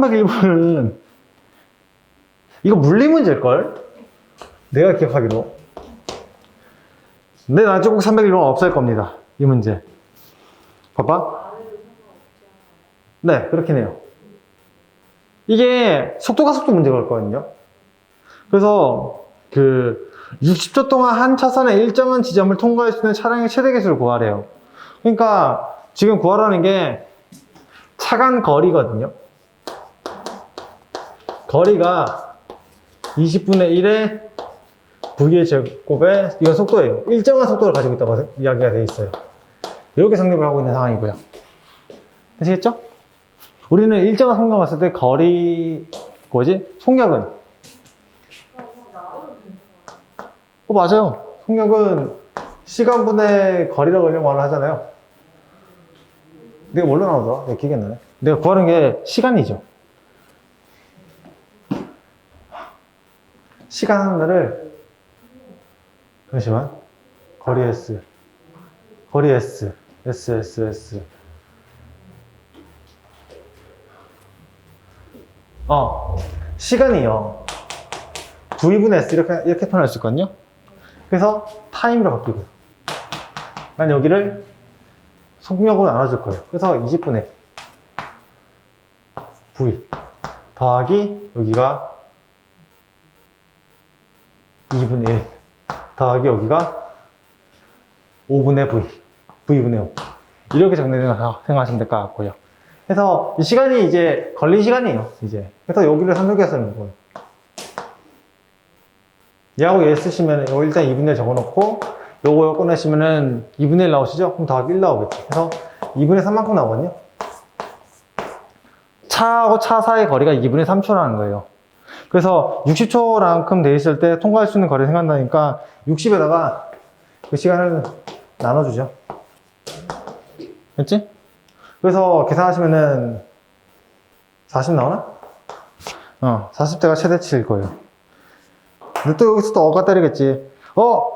301번은 이거 물리 문제일걸? 내가 기억하기로. 근데 나 조금 301번 없을 겁니다. 이 문제. 봐봐. 네, 그렇긴 해요. 이게 속도가 속도 문제가 있거든요. 그래서 그 60초 동안 한 차선의 일정한 지점을 통과할 수 있는 차량의 최대 개수를 구하래요. 그러니까 지금 구하라는 게 차간 거리거든요. 거리가 20분의 1의 V의 제곱에 이건 속도예요. 일정한 속도를 가지고 있다고 이야기가 되어 있어요. 이렇게 성립을 하고 있는 상황이고요. 되시겠죠? 우리는 일정한 속도가 왔을 때 거리 뭐지? 속력은 어 맞아요. 속력은 시간분의 거리라고 이런 말을 하잖아요. 내가 뭘로 나오더라? 내가 기억이 안 나네. 내가 구하는 게 시간이죠. 시간 하나를 잠시만. 거리 S. 거리 S. S S S. 어 시간이요. V분의 S 이렇게 이렇게 표현할 수 있거든요. 그래서 타임으로 바뀌고 난 여기를 속력으로 나눠줄 거예요. 그래서 20분의 V 더하기 여기가 2분의 1 더하기 여기가 5분의 V V분의 5 이렇게 정리해서 생각하시면 될 것 같고요. 그래서 이 시간이 이제 걸린 시간이에요 이제. 그래서 여기를 삼육에 쓰는 거예요. 얘하고 얘 쓰시면 일단 2분의 1 적어놓고 요거 요 꺼내시면은 2분의 1 나오시죠? 그럼 더하기 1 나오겠죠 그래서 2분의 3만큼 나오거든요. 차하고 차 사이 거리가 2분의 3초라는 거예요 그래서 60초만큼 돼 있을 때 통과할 수 있는 거리 생각나니까 60에다가 그 시간을 나눠주죠. 됐지? 그래서 계산하시면은 40 나오나? 어, 40대가 최대치일 거예요. 근데 또 여기서 또 어가 때리겠지. 어?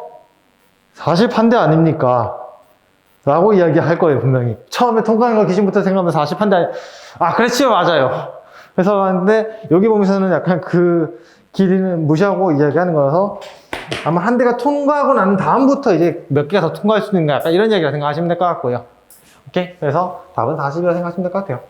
40한대 아닙니까? 라고 이야기할 거예요, 분명히. 처음에 통과하는 거 기준부터 생각하면 40한대, 아, 그렇지요, 맞아요. 그래서 하는데, 여기 보면서는 약간 그 길이는 무시하고 이야기하는 거라서, 아마 한 대가 통과하고 난 다음부터 이제 몇 개가 더 통과할 수 있는가, 약간 이런 이야기라 생각하시면 될 것 같고요. 오케이? 그래서 답은 40이라고 생각하시면 될 것 같아요.